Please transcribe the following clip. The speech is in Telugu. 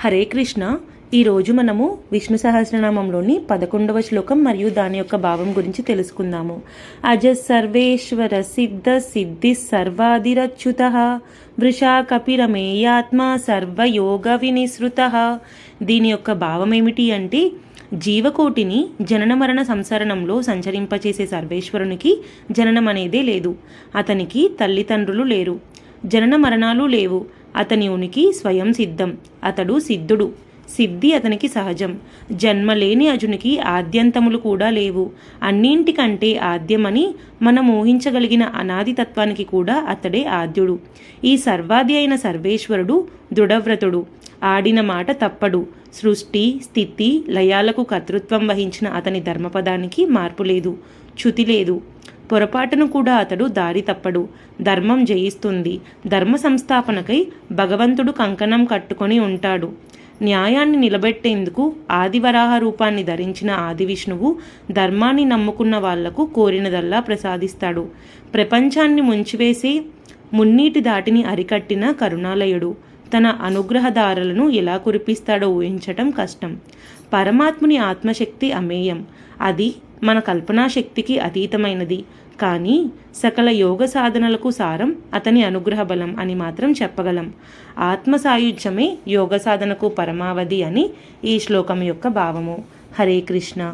హరే కృష్ణ. ఈరోజు మనము విష్ణు సహస్రనామంలోని పదకొండవ శ్లోకం మరియు దాని యొక్క భావం గురించి తెలుసుకుందాము. అజ సర్వేశ్వర సిద్ధ సిద్ధి సర్వాదిరచ్యుత. వృషా కపిరమేయాత్మ సర్వయోగ వినిసృత. దీని యొక్క భావం ఏమిటి అంటే జీవకోటిని జనన మరణ సంసరణంలో సంచరింపచేసే సర్వేశ్వరునికి జననం అనేదే లేదు. అతనికి తల్లిదండ్రులు లేరు. జనన మరణాలు లేవు. అతని ఉనికి స్వయం సిద్ధం. అతడు సిద్ధుడు. సిద్ధి అతనికి సహజం. జన్మలేని అజునికి ఆద్యంతములు కూడా లేవు. అన్నింటికంటే ఆద్యమని మనం ఊహించగలిగిన అనాది తత్వానికి కూడా అతడే ఆద్యుడు. ఈ సర్వాది అయిన సర్వేశ్వరుడు దృఢవ్రతుడు. ఆడిన మాట తప్పడు. సృష్టి స్థితి లయాలకు కర్తృత్వం వహించిన అతని ధర్మపదానికి మార్పు లేదు. చ్యుతి లేదు. పొరపాటును కూడా అతడు దారి తప్పడు. ధర్మం జయిస్తుంది. ధర్మ సంస్థాపనకై భగవంతుడు కంకణం కట్టుకొని ఉంటాడు. న్యాయాన్ని నిలబెట్టేందుకు ఆదివరాహ రూపాన్ని ధరించిన ఆది విష్ణువు ధర్మాన్ని నమ్ముకున్న వాళ్ళకు కోరినదల్లా ప్రసాదిస్తాడు. ప్రపంచాన్ని ముంచివేసి మున్నీటి దాటిని అరికట్టిన కరుణాలయుడు తన అనుగ్రహదారులను ఎలా కురిపిస్తాడో ఊహించటం కష్టం. పరమాత్ముని ఆత్మశక్తి అమేయం. అది మన కల్పనాశక్తికి అతీతమైనది. కానీ సకల యోగ సాధనలకు సారం అతని అనుగ్రహ బలం అని మాత్రం చెప్పగలం. ఆత్మ సాయుధ్యమే యోగ సాధనకు పరమావధి అని ఈ శ్లోకం యొక్క భావము. హరే కృష్ణ.